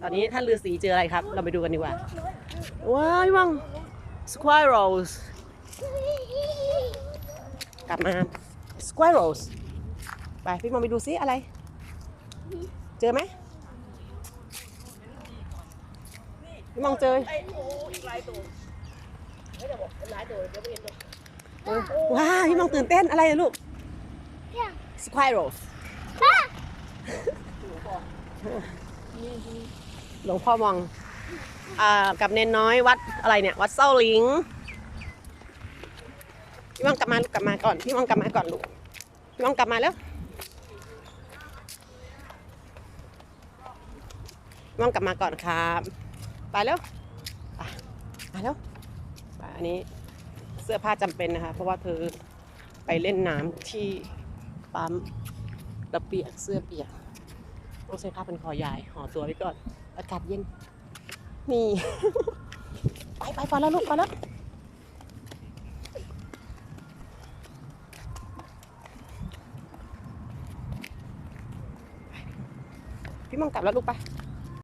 ตอนนี้ท่านฤาษีเจออะไรครับ เราไปดูกันดีกว่า ว้ายวัง squirrels กลับมา squirrels ไปพี่มองไปดูซิอะไร เจอไหมพี่มองเจอไอ้โอ้อีกหลายตัวไม่ได้บอกเป็นหลายตัวเดี๋ยวไม่เห็นตัวว้าวพี่มองตื่นเต้นอะไรอะลูก squirrels หลวงพ่อมองอกับเนนน้อยวัดอะไรเนี่ย วัดเส้าลิงพี่มองกลับมาลูกกลับมาก่อนพี่มองกลับมาก่อนลูกพี่มองกลับมาแล้วพี่มองกลับมาก่อนครับ ไปแล้วไปแล้วไปอันนี้เสื้อผ้าจำเป็นนะคะ เพราะว่าเธอไปเล่นน้ำที่ปั๊มแล้วเปียกเสื้อเปียก ต้องใช้ผ้าเป็นคอยายห่อตัวไว้ก่อน อากาศเย็น นี่ ไปไปพอแล้วลูกพอแล้วพี่มองกลับแล้วลูกไป